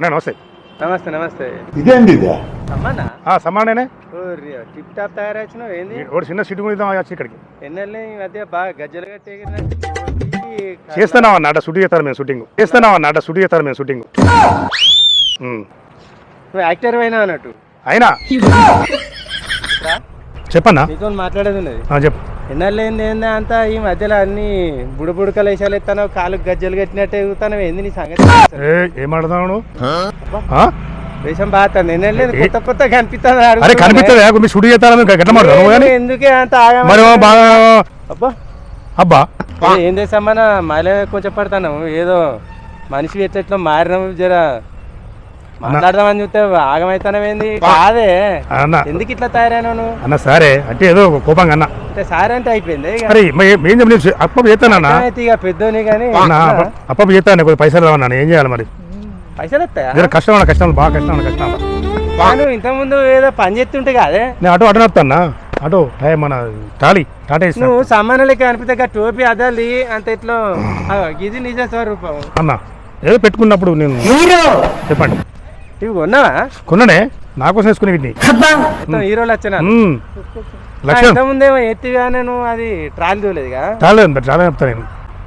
అన్నా నమస్తే. నమస్తే నమస్తే. ఇదేంది ఆ, సమానేనే. ఓ రి- టిప్ టాప్ తయారొచ్చినావు ఏంది? ఒకటి చిన్న సిటీ ఇద్దాం వచ్చి ఇక్కడికి. ఎన్నెళ్ళే ఈ మధ్య బాగా గజ్జలు కట్టి చేస్తున్నాం అన్న అట్ట షూట్ చేస్తారు మేము షూటింగ్. చేస్తున్నాం అన్న అట్ట షూట్ చేస్తారు మేము షూటింగ్. నువ్వు యాక్టర్ అయినా అన్నట్టు. అయినా? చెప్పన్నా? నీతో మాట్లాడేది ఉన్నది. ఆ, చెప్పు. ఎన్నెళ్ళు ఏంది ఏంది అంతా? ఈ మధ్యలో అన్ని బుడ బుడకలు వేసాలు ఎత్తాను కాలు గజ్జలు కట్టినట్టే ఎగుతాను ఏంది నీ సంగతి? ఏ ఏం ఆడుతున్నావు నువ్వు? ఆ? వేషం బాగా ఎన్నెళ్ళు కొత్త కొత్త కనిపిస్తుంది అరే కనిపిస్తుంది కానీ ఎందుకే అంత ఆగం మరి బాగా అబ్బా. అబ్బా. ఏ, చేస్తామన్నా మళ్ళీ కొంచెం పడతాను. ఏదో మనిషి ఎట్లా మారినాము జర? మాట్లాడదామని చూస్తే ఆగమైతానమేంది కాదే. అన్న. ఎందుకు ఇట్లా తయారైనావు నువ్వు? అన్న సరే. అంటే ఏదో కోపంగా అన్న. అంటే సార్ అంటే అయిపోయింది ఇక? అరే మే- ఏం చెప్పలేదు అప్ప చేస్తానన్నా ఇక పెద్దోని కానీ అన్న అప్ప చేస్తాను కొద్ది పైసలు రావన్నా ఏం చేయాలి మరి? పైసలు వస్తాయా? కష్టం అన్న కష్టం బాగా కష్టం అన్న కష్టం. నువ్వు ఇంతకుముందు ఏదో పని చేస్తుంటే కాదే? నేను ఆటో ఆటో నడుపుతానా ఆటో టై మన టాలీ టాటా నువ్వు సామాన్యులకి అనిపితే టోపీ అదాలి అంత ఇట్లా ఇది నిజ స్వరూపం. అన్న ఏదో పెట్టుకున్నప్పుడు నేను చెప్పండి. ఇవి కొన్నావా? కొన్ననే. నా కోసం వేసుకుని వీటిని. హీరోలు వచ్చిన. లక్ష్యం. ఇంతకుముందేమో ఎత్తిగానే నువ్వు అది ట్రాలీ తోలేదుగా చాలా చాలా చెప్తాను నేను.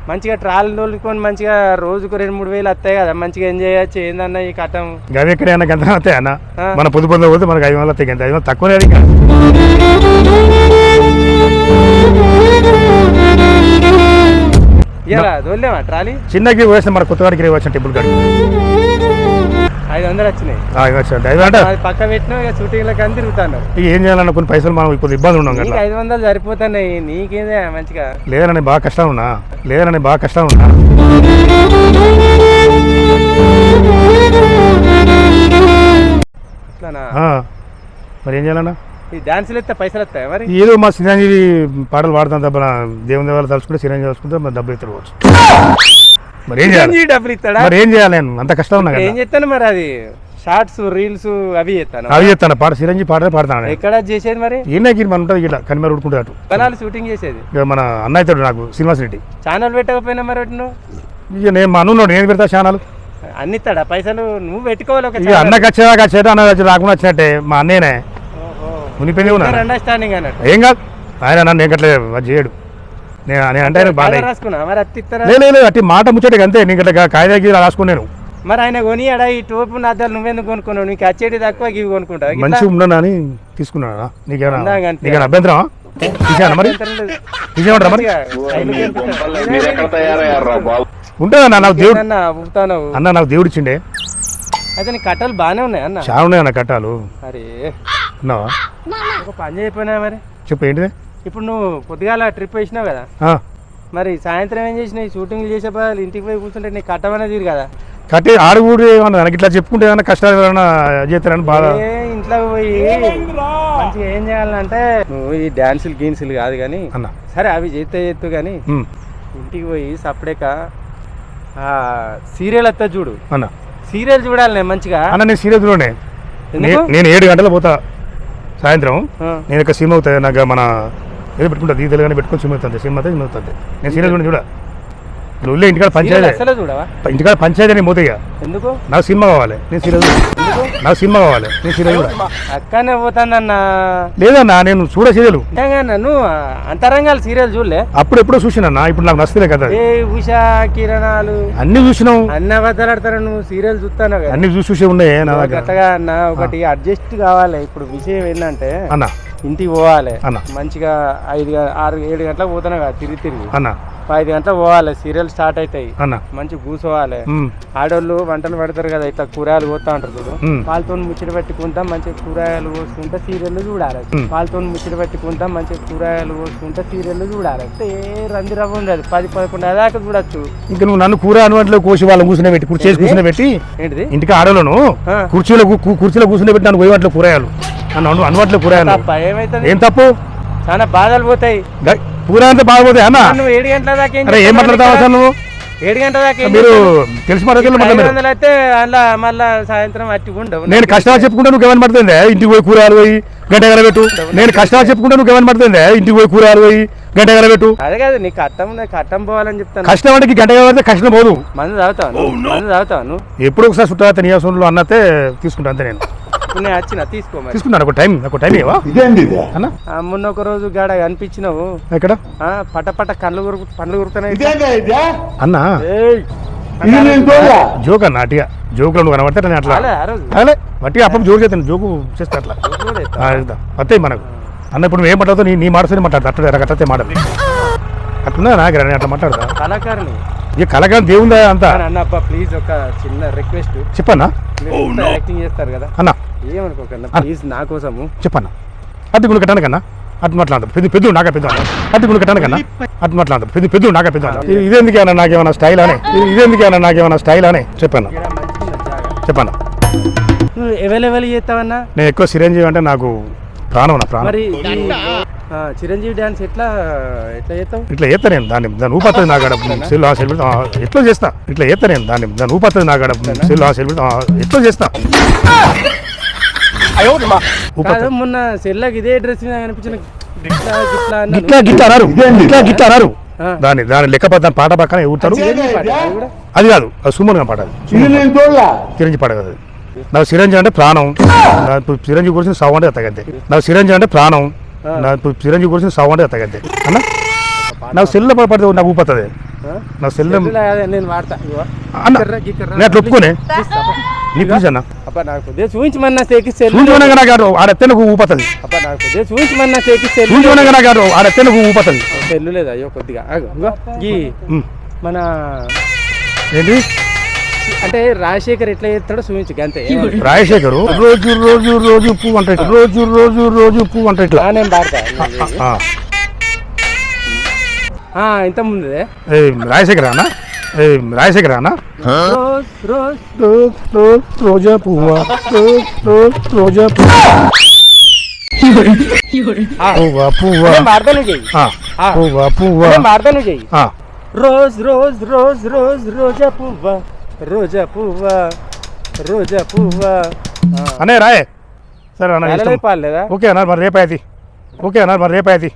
మంచిగా ట్రాలీ తోలుకొని మంచిగా రోజుకు రెండు మూడు వేలు వస్తాయి కదా మంచిగా ఎంజాయ్ చేయొచ్చు. ఏందన్న ఈ కట్టం గవి ఎక్కడైనా గంత వస్తాయి అన్న. మన పొద్దు పొద్దు పోతే మనకి ఐదు వందలు వస్తాయి గంత. ఐదు వందలు తక్కువనే అది ఇంకా? ఇలా తోలేమా ట్రాలీ చిన్నకి వేస్తే మన కొత్తవాడికి వచ్చిన టెంపుల్ కాడికి. ఐదు వందలు వచ్చినాయి. ఐదు అంటే పక్క పెట్టినా ఇక షూటింగ్లకు అని తిరుగుతాను ఏం చేయాలన్న కొన్ని పైసలు మనం కొద్ది ఇబ్బంది ఉన్నాం కదా. ఐదు వందలు సరిపోతున్నాయి. నీకేదే మంచిగా? లేదనని బాగా కష్టం ఉన్నా. లేదనని బాగా కష్టం ఉన్నా. మరి ఏం చేయాలన్నా? ఈ డాన్సులు ఎత్తే పైసలు వస్తాయి మరి? ఏదో మా చిరంజీవి పాటలు పాడతాం తప్ప దేవుని దేవాలు తలుచుకుంటే చిరంజీవి తలుచుకుంటే డబ్బులు ఇస్తారు పోవచ్చు మరి ఏం చేయాలి? డబ్బులు ఇస్తాడా? మరి ఏం చేయాలి నేను? అంత కష్టం ఉన్నా ఏం కదా చేస్తాను మరి అది? షార్ట్స్ రీల్స్ అవి చేస్తాను. అవి చెప్తాను పాట చిరంజీవి పాటలే పాడతాను. ఎక్కడ చేసేది మరి? ఈయనకి మన ఉంటుంది ఇట్లా కనిమేర ఉడుకుంటే అటు. పొలాలు షూటింగ్ చేసేది. మన అన్న అవుతాడు నాకు శ్రీనివాస్ రెడ్డి. ఛానల్ పెట్టకపోయినా మరి నువ్వు? నేను మా అన్నున్నాడు నేను పెడతా ఛానల్. అన్ని ఇస్తాడా పైసలు నువ్వు పెట్టుకోవాలి ఒక ఇక. అన్నకి వచ్చేదాకా వచ్చేట అన్న వచ్చి రాకుండా వచ్చినట్టే మా అన్నయ్యనే. మునిపోయింది అండర్స్టాండింగ్ అన్నట్టు. ఏం కాదు. ఆయన నన్ను ఏం చేయడు. నేను అంటే బాగా రాసుకున్నా. మరి అత్తి ఇస్తారా లేదు అట్టి మాట ముచ్చటకి అంతే. నీకు ఇట్లా కాయదాకి రాసుకున్నాను మరి ఆయన కొనియాడా? ఈ టోపు నద్దలు నువ్వెందుకు కొనుక్కున్నావు? నీకు వచ్చేటి తక్కువ ఇవి కొనుక్కుంటావు? మంచిగా ఉండనా అని తీసుకున్నాడా? నీకేనా. నీకేనా అభ్యంతరమా? తీసానా మరి? తీసేయమంటారా మరి? బాబు? ఉంటుందన్న నాకు దేవుడు అన్న ఊపుతాను అన్న నాకు దేవుడు ఇచ్చిండే. అయితే నీ కట్టలు బాగానే ఉన్నాయి అన్న? చాలా ఉన్నాయి అన్న కట్టాలు. అరే. ఉన్నావా? ఒక పని చేయకపోయినా మరి? చెప్పు ఏంటిది? ఇప్పుడు నువ్వు పొద్దుగాల ట్రిప్ వేసినావు కదా? మరి సాయంత్రం ఏం చేసినావు? షూటింగ్ చేసే బదులు ఇంటికి పోయి కూర్చుంటే నీకు కట్టమనే తీరు కదా? కట్టి ఆడుగుడు ఏమన్నా నాకు ఇట్లా చెప్పుకుంటే ఏమన్నా కష్టాలు ఏమైనా చేస్తారని బాధ. ఇంట్లో పోయి మంచిగా ఏం చేయాలంటే నువ్వు ఈ డాన్సులు గీన్సులు కాదు కానీ అన్న. సరే అవి చేస్తే చేస్తూ కానీ ఇంటికి పోయి సపరేక సీరియల్ వస్తా చూడు. అన్న. సీరియల్ చూడాలి నేను మంచిగా. అన్న నేను సీరియస్లోనే ఎందుకు? నేను ఏడు గంటలు పోతా సాయంత్రం. నేను ఒక సినిమా అవుతుంది నాకు మన ఏదో పెట్టుకుంటా ఈ తెలుగునే పెట్టుకొని అవుతుంది సినిమా అవుతుంది నేను సీరియస్ చూడ? నువ్వు ఇంటికాడ సీరియల్ పంచాయతీ ఇంటికాడ పంచాయతీ నేను పోతాయి? ఎందుకు? నాకు సినిమా కావాలి నేను సీరియస్ నాకు సినిమా కావాలి నేను సీరియస్ చూడ అక్కనే పోతానన్న లేదన్నా నేను చూడ సీరియల్ నువ్వు అంతరంగాలు సీరియల్ చూడలే? అప్పుడు ఎప్పుడో చూసినా ఇప్పుడు నాకు నచ్చలే కదా ఏ ఉషా కిరణాలు? అన్ని చూసినావు అన్న బద్దలాడతారు నువ్వు? సీరియల్ చూస్తాను అన్ని చూసి చూసి ఉన్నాయి నా దగ్గర. అన్న ఒకటి అడ్జస్ట్ కావాలి. ఇప్పుడు విషయం ఏంటంటే అన్న. ఇంటికి పోవాలి. అన్న. మంచిగా ఐదు ఆరు ఏడు గంటలకు పోతాను కదా తిరిగి తిరిగి. అన్న. ఐదు గంటలకు పోవాలి సీరియల్ స్టార్ట్ అవుతాయి అన్న. మంచి కూర్చోవాలి. ఆడోళ్ళు వంటలు పెడతారు కదా ఇట్లా కూరగాయలు పోతా ఉంటారు చూడు. వాళ్ళతో ముచ్చట పెట్టుకుంటా మంచిగా కూరగాయలు కోసుకుంటా సీరియల్ చూడాలి. వాళ్ళతో ముచ్చట పెట్టుకుంటా మంచిగా కూరగాయలు కోసుకుంటా సీరియల్ చూడాలి. ఏ రంది రవ్వ ఉండదు. పది పదకొండు దాకా చూడొచ్చు. ఇంకా నువ్వు నన్ను కూర అనువంట్లో కోసి వాళ్ళని కూర్చుని పెట్టి కుర్చీ కూర్చుని పెట్టి ఏంటిది? ఇంటికి ఆడలను ఆ. కుర్చీలో కుర్చీలో కూర్చుని పెట్టి నన్ను పోయేవాట్లో కూరగాయలు. నన్ను అను అనువాట్లో కూరగాయలు తప్ప ఏమైతుంది? ఏం తప్పు? చాలా బాధలు పోతాయి. కూర అంతా బాగపోతాయి అన్న? నువ్వు ఏడు గంటల దాకా ఏం అరే ఏం మాట్లాడతావు? అసలు? నువ్వు ఏడు గంటల దాకా మీరు? తెలిసి. వందలు అయితే అలా మళ్ళా సాయంత్రం అట్టి ఉండవు నేను కష్టాలు చెప్పుకుంటే నువ్వు ఏమని పడుతుంది? ఇంటికి పోయి కూరగాయలు పోయి గంట పెట్టు నేను కష్టాలు చెప్పుకుంటే నువ్వు ఏమని పడుతుంది? ఇంటికి పోయి కూరగాయలు పోయి గంట పెట్టు అదే కాదు నీకు కట్టం కట్టం పోవాలని చెప్తాను. కష్టం అంటే గంట పడితే కష్టం పోదు. మందు తాగుతావు నువ్వు? మందు తాగుతావు నువ్వు? ఎప్పుడు ఒకసారి చుట్టాత నియాసంలో అన్నతే తీసుకుంటా అంతే నేను. నేను వచ్చిన తీసుకో మరి. తీసుకున్నాను ఒక టైం ఒక టైం అన్న? ఆ, మొన్న ఒక రోజు గాడ కనిపించినావు ఎక్కడ? ఆ, పట పట కళ్ళు కొరుకు పండ్లు ఇదే? అన్న? ఏయ్! ఇది నేను చూడలే. జోక్ అన్న అటిగా. జోకులో నువ్వు కనబడితే నేను అట్లా. రాలే ఆ రోజు. అలే వట్టిగా అప్పుడు జోక్ చేస్తాను జోకు చేస్తా అట్లా. వస్తాయి మనకు. అన్న ఇప్పుడు నువ్వు ఏం మాట్లాడుతావు నీ నీ మాటతో మాట్లాడతా అట్లా ఎరగట్టే మాట. అట్లా నాకు నేను అట్లా మాట్లాడతా కళాకారుని ఈ కలకాలం దేవుందా అంతా? కానీ అన్న అబ్బా ప్లీజ్ ఒక చిన్న రిక్వెస్ట్ చెప్పన్నా? మీరు యాక్టింగ్ చేస్తారు కదా. అన్న ఏమనుకోకన్నా ప్లీజ్ నా కోసము. చెప్పన్నా. అద్దె గుండు కట్టాను కన్నా. అటు మాట్లాడదు. పెద్ద పెద్ద నాక పెద్ద అద్దె గుండు కట్టాను కన్నా. అటు మాట్లాడదు. పెద్ద పెద్ద నాక పెద్ద ఇదేందుకేనా నాకేమైనా స్టైల్ అనే ఇదేందుకేనా నాకేమైనా స్టైల్ అనే? చెప్పాను చెప్పాను నువ్వు అవైలబుల్ చేస్తావన్నా? నేను ఎక్కువ చిరంజీవి అంటే నాకు ప్రాణం నా ప్రాణం. మరి చిరంజీవి డాన్స్ ఎట్లా ఎట్లా చేస్తావు? ఇట్లా చేస్తా నేను. దాన్ని దాన్ని ఊపత్తది నా కాడ సెల్ ఆ సెల్ ఎట్లా చేస్తా? ఇట్లా చేస్తా నేను. దాన్ని దాన్ని ఊపత్తది నా కాడ సెల్ ఆ సెల్ ఎట్లా చేస్తా. కాదు మొన్న సెల్లకి ఇదే డ్రెస్ మీద కనిపించిన గిట్లా గిట్లా అన్నాను. గిట్లా గిట్లా అన్నారు. గిట్లా గిట్లా అన్నారు. ఆ. దాన్ని దాని లెక్క దాని పాట పక్కన పాట అది కూడా. అది కాదు అది సుమన్గా పాట అది. ఇది నేను చూడలే చిరంజీవి పాట కదా అది. నాకు చిరంజీవి అంటే ప్రాణం. నాకు చిరంజీవి గురించి సావు అంటే ఎత్తగద్దే నాకు చిరంజీవి అంటే ప్రాణం. నాకు చిరంజీవి గురించి సావు అంటే ఎత్తగద్దే అన్న? నాకు సెల్లో పడితే నాకు ఊపత్తది. ఆ? నాకు సెల్ సెల్లులో నేను వాడతా. అన్న. నేను అట్లా ఒప్పుకోనే. చూపించమన్నా చూపించమన్నా సెల్లు లేదు అయ్యో కొద్దిగా. ఈ ఉమ్. మన ఏంటి? అంటే రాజశేఖర్ ఎట్లా చేస్తాడో చూపించు అంతే రాజశేఖరు రోజు రోజు రోజు పువ్వు అంటే. రోజు రోజు రోజు పువ్వు అంటే ఇట్లా. నేను పాడతా. ఇంత ముందుదే. ఏ రాజశేఖర్ అన్న? ఏ రాజశేఖర్ అన్న రోజ్ రోజ్ రోజ్ రోజ్ రోజా పువ్వా రోజ్ రోజ్ రోజా పువ్వా పువ్వా పువ్వా నేను పాడతాను చెయ్యి ఆ, ఆ. పువ్వా పువ్వా నేను పాడతాను చెయ్యి ఆ, రోజ్ రోజ్ రోజ్ రోజ్ రోజా పువ్వ రోజా పువ్వ రోజా పువ్వ ఆ. అనే రాయే సరే అన్న నెలలే ఇష్టం పాడలేదా ఓకే అన్నారు మరి రేపాయది ఓకే అన్నారు మరి రేపాయది